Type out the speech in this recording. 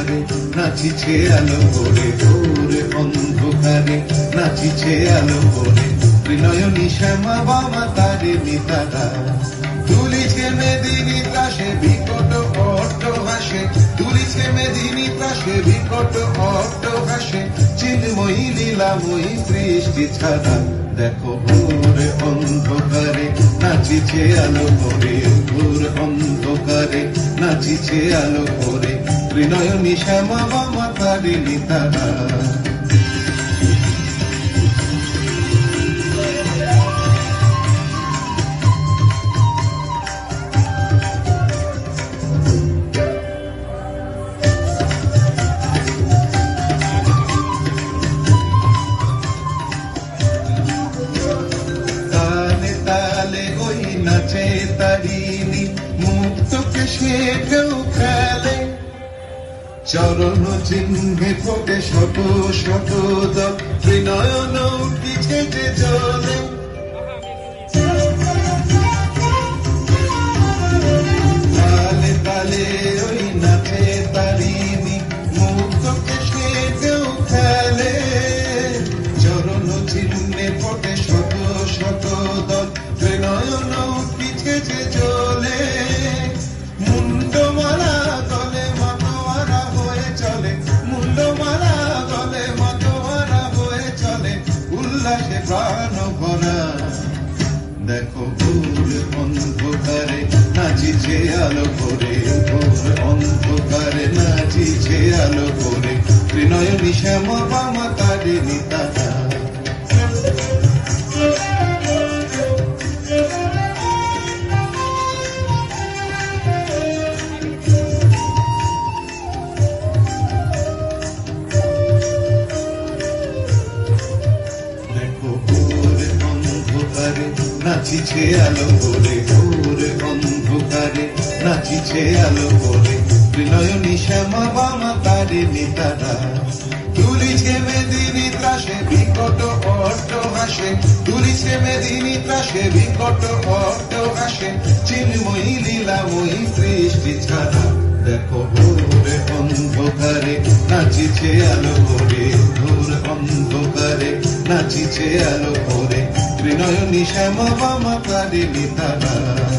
নাচিছে আলো করে ওরে অন্ধকারে। নাচিছে আলো করে ত্রিনয়নী শ্যামা বামা তারে নিতারা। তুলিছে মেদিনী ত্রাসে বিকট অট্ট হাসে। তুলিছে মেদিনী ত্রাসে বিকট অট্ট হাসে। চিন্ময়ী লীলাময়ী সৃষ্টি ছাড়া দেখো ভোর অন্ধকারে। নাচিছে আলো করে ভোর অন্ধকারে। নাচিছে আলো করে ত্রিনয়নী শ্যামা বামা তারিণী তারা তালে ওই নাচে চরণ চিহ্নে ফোটে শত শত দল। ত্রিনয়ন উঠিছে যে জলে। তালে তালে ওই চরণ ফোটে প্রাণ ভরা। দেখো ভোর অন্ধকারে, নাচিছে আলো করে ভোর অন্ধকারে, নাচিছে আলো করে ত্রিনয়নী শ্যামা বামা তারে দেখো অন্ধকারে, নাচিছে আলো করে ভোর অন্ধকারে, নাচিছে আলো করে ত্রিনয়নী শ্যামা বামা তারা তুলিছে মেদিনী ত্রাসে, বিকট অট্ট হাসে। তুলিছে মেদিনী ত্রাসে, বিকট অট্ট হাসে। লীলাময়ী সৃষ্টি ছাড়া। দেখো ভোরে অন্ধকারে, নাচিছে আলো করে ভোর অন্ধকারে, নাচিছে আলো করে ত্রিনয়নী শ্যামা বামা তারিণী তারা